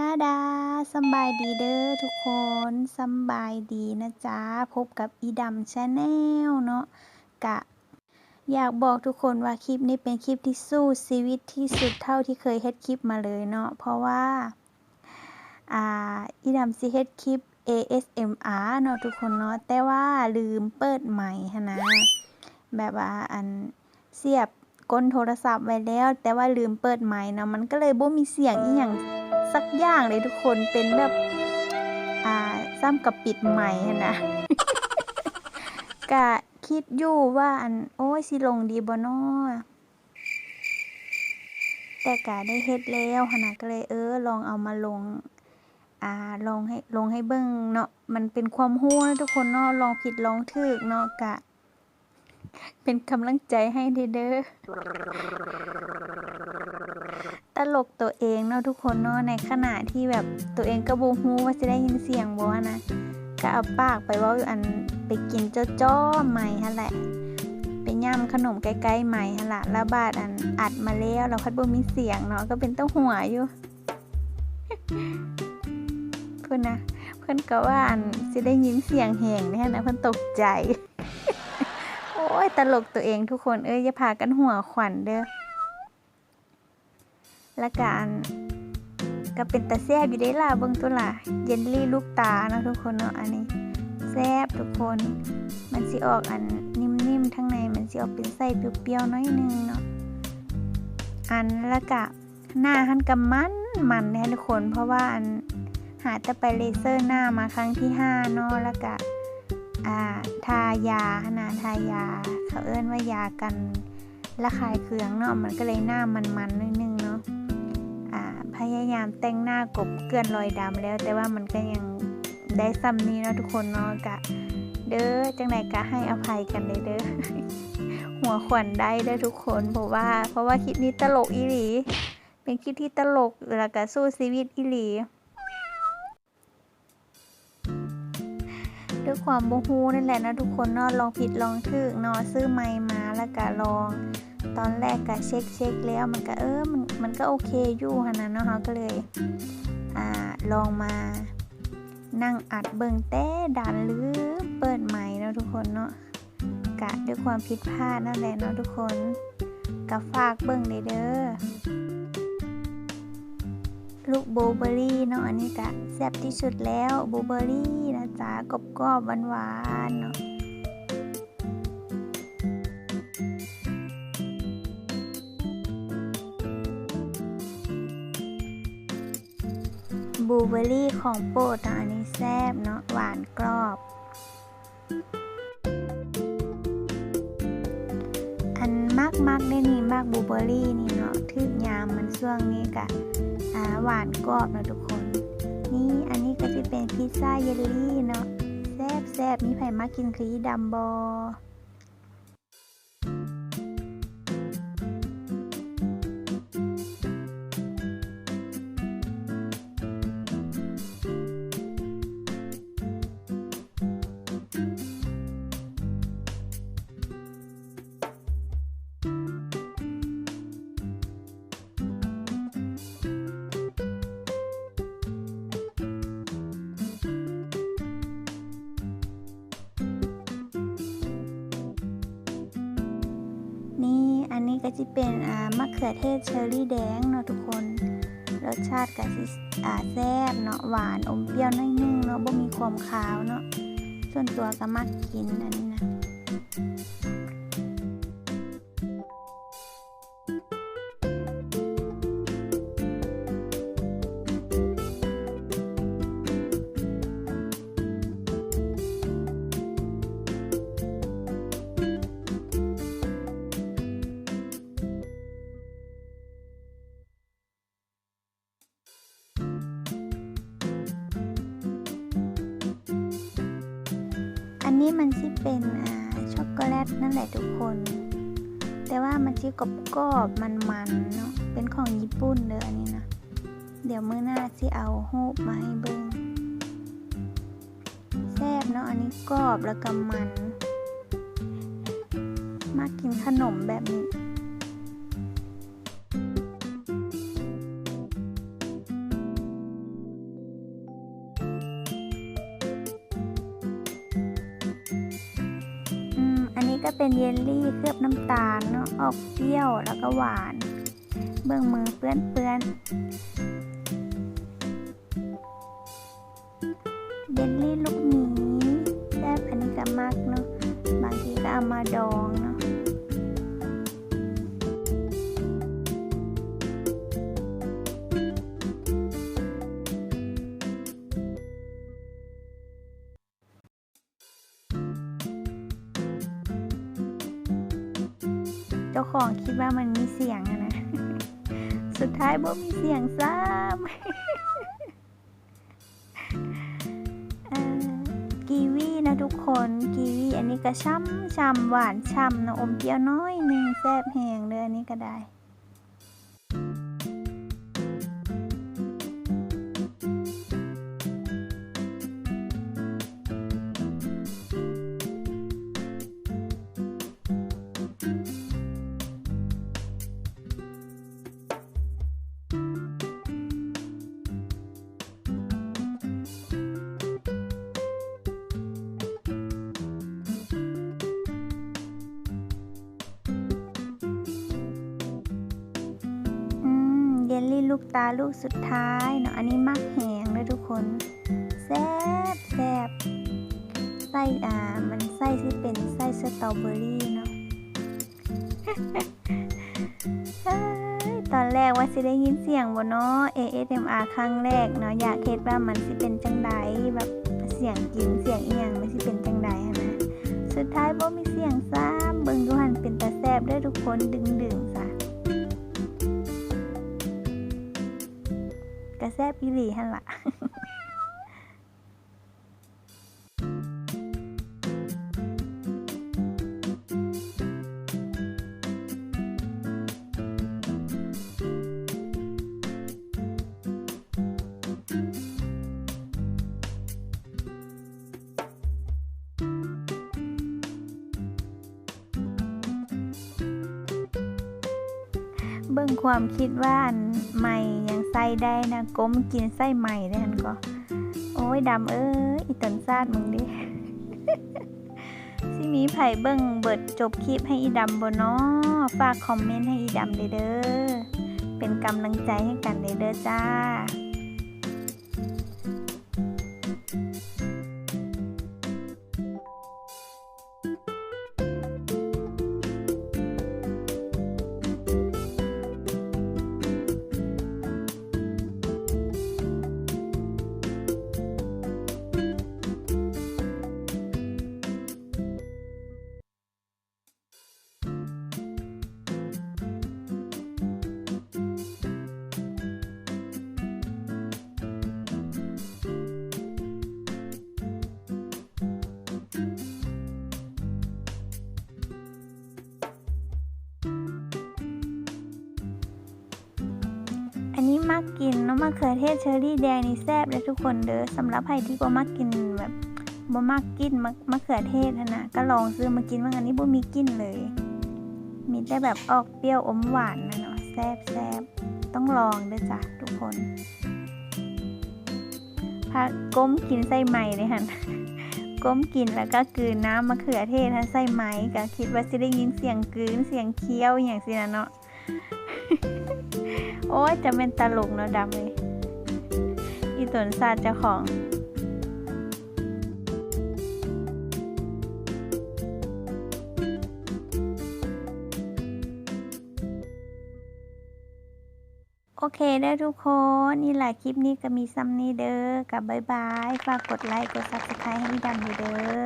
ท่าดาสบายดีเด้อทุกคนสบายดีนะจ๊ะ พบกับอีดำชาแนลเนาะกะ อยากบอกทุกคนว่าคลิปนี้เป็นคลิปที่สู้ชีวิตที่สุดเท่าที่เคยเฮ็ดคลิปมาเลยเนาะเพราะว่า อ่า อีดำสิเฮ็ดคลิป ASMR เนาะทุกคนเนาะแต่ว่าลืมเปิดไมค์หั้นนะ แบบว่าอันเสียบ ก้นโทรศัพท์ไว้แล้ว แต่ว่าลืมเปิดไมค์เนะมันก็เลยบ่มีเสียงอีหยังสักอย่างเลยทุกคนเป็นแบบ อ่าซ้ำกับปิดไม้นะกะคิดอยู่ว่าอันโอ้ยสิลงดีบ่น้อแต่กะได้เฮ็ดแล้วหั้นนะก็เลยเออ ลองเอามาลง อ่าลองให้ลงให้เบิ่งเนาะมันเป็นความรู้นะทุกคนเนาะลองผิดลองถูกเนาะกะ เป็นกำลังใจให้เด้อตลกตัวเองเนาะทุกคนเนาะในขณะที่แบบตัวเองก็บ่ฮู้ว่าจะได้ยินเสียงบ่นะก็เอาปากไปว้าอยู่อันไปกินจ้อๆใหม่หั่นแหละไปย่ำขนมใกล้ๆใหม่หั่นล่ะแล้วบาดอันอัดมาแล้วแล้วพัดบ่มีเสียงเนาะก็เป็นเต้าหัวอยู่เพิ่อนนะ เพิ่อนก็ว่าอันสิได้ยินเสียงแหงแน่นะเพิ่อนตกใจ ยตลกตัวเองทุกคนเอ้ยอย่าพากันหัวขวัญเด้อและการก็เป็นตาแซบอยู่ได้ล่ะเบิ่งตัวล่ะเยลลี่ลูกตาเนาะทุกคนเนาะอันนี้แซบทุกคน มันสิออกอันนิ่มๆทั้งในมันสิออกเป็นไส้เปรี้ยวๆน้อยนึงเนาะอันล้วก็หน้าหันกับมันมันน่ทุกคน เพราะว่าอันหาแต่ไปเลเซอร์หน้ามาครั้งที่ห้าเนาะแล้วก็ อ่าทายาหนาทายา เขาเอิ้นว่ายากันระคายเคืองเนาะมันก็เลยหน้ามันๆนิดนึงเนาะอ่าพยายามแต่งหน้ากบเกลื่อนรอยดำแล้ว แต่ว่ามันก็ยังได้ซ้ำนี้เนาะทุกคนเนาะกะ เด้อจังไหนกะให้อภัยกันเลยเด้อหัวขวัญได้เด้อทุกคนเพราะว่า เพราะว่าคลิปนี้ตลกอีหลี เป็นคลิปที่ตลกแล้วก็สู้ชีวิตอีหลี ด้วยความโมโหนั่นแหละนะทุกคนเนาะลองผิดลองถูกเนาะซื้อไม้มาแล้วก็ลอง ตอนแรกก็เช็คเช็คแล้วมันก็เออมันมันก็โอเคอยู่หันนะเนาะเขาก็เลยอ่าลองมานั่งอัดเบิ่งแต่ดันหรือเปิดใหม่เนาะทุกคนเนาะกะด้วยความผิดพลาดนั่นแหละเนาะทุกคนก็ฝากเบิ่งเด้อเด้อลูกโบเบอรี่เนาะอันนี้กะแซ่บที่สุดแล้วโบเบอรี่ จ๊ะกรอบกรอบหวานๆเนาะบลูเบอร์รี่ของโปรดนะอันนี้แซ่บเนาะหวานกรอบ อันมากมากได้นี่มากบลูเบอร์รี่นี่เนาะทึกยามมันช่วงนี้กะหวานกรอบนะทุกคน นี้อันนี้ก็จะเป็นพิซซ่าเยลลี่เนาะแซ่บแซบมีไผ่มากินคลีดัมบอ ก็จะเป็นมะเขือเทศเชอร์รี่แดงเนาะทุกคน รสชาติก็จะแซ่บเนาะหวานอมเปรี้ยวนิดนึงเนาะบ่มีความคาวเนาะส่วนตัวก็มักกินอันนี้นะ นนี้มันสิเป็นอ่าช็อกโกแลตนั่นแหละทุกคน แต่ว่ามันสิกรอบๆมันๆเนาะ เป็นของญี่ปุ่นเด้ออันนี้นะ เดี๋ยวมื้อหน้าที่เอารูปมาให้เบิ้งแซ่บเนาะ อันนี้กรอบแล้วก็มัน มากินขนมแบบนี้ จะเป็นเยลลี่เคลือบน้ำตาลเนาะออกเปรี้ยวแล้วก็หวาน เบื้องมือเปื้อนเปื้อนเยลลี่ลูกหมีแซ่บอันนี้ก็มากเนาะบางทีก็เอามาดอง จ้าของคิดว่ามันมีเสียงนะ สุดท้ายบ่มีเสียงซ้ำกีวีนะทุกคน กีวีอันนี้ก็ช่ำช่ำหวานช่ำนะอมเปรี้ยวน้อยหนึ่งแซ่บแหงเลยอันนี้ก็ได้ ลูกตาลูกสุดท้ายเนาะอันนี้มักแหงเลยทุกคนแซ่บแซ่บไส้อ่ามันไส้ที่เป็นไส้สตรอเบอรี่เนาะตอนแรกว่าสิได้ยินเสียงบ่เนาะ ASMR ครั้งแรกเนาะอยากเฮ็ดว่ามันสิเป็นจังใดแบบเสียงกินเสียงอีหยังมันสิเป็นจังใดนะสุดท้ายบ่มีเสียงซ้ำเบิ่งดูหันเป็นตาแซ่บเด้ทุกคนดึงๆซ กระแซบอีหลีหั่นละ เบิ่งความคิดว่าอันใหม่ยังใส่ได้นะก้มกินไส้ใหม่ได้หันก็ โอ้ยดำเอ้ยอีตนซาดมึงดิสิมีไผ่เบิ่งเบิดจบคลิปให้อีดำบ่เนาะฝากคอมเมนต์ให้อีดำเด้อเป็นกำลังใจให้กันเด้อจ้า อันนี้มักกินเนาะมะเขือเทศเชอร์รี่แดงนี่แซ่บเลยทุกคนเด้อสำหรับใครที่บ่มักกินแบบบ่มักกินมะมะเขือเทศนะก็ลองซื้อมากินว่าอันนี้บ่มีกินเลย มีแต่แบบออกเปรี้ยวอมหวานนะเนาะแซ่บแซ่บต้องลองเด้อจ้ะทุกคนพาก้มกินไส้ไหมเลยหันก้มกินแล้วก็กืนน้ำมะเขือเทศทั้งไส้ไหมก็คิดว่าสิได้ยินเสียงกืนเสียงเคี้ยวอย่างสินะเนาะ โอ้ยจะเป็นตลกเนาะดำเลย อีตนซาเจ้าของโอเคเด้อทุกคน นี่แหละคลิปนี้ก็มีซัมนี่เด้อกับบายบาย ฝากกดไลค์ กด subscribe ให้พี่ดำอยู่เด้อ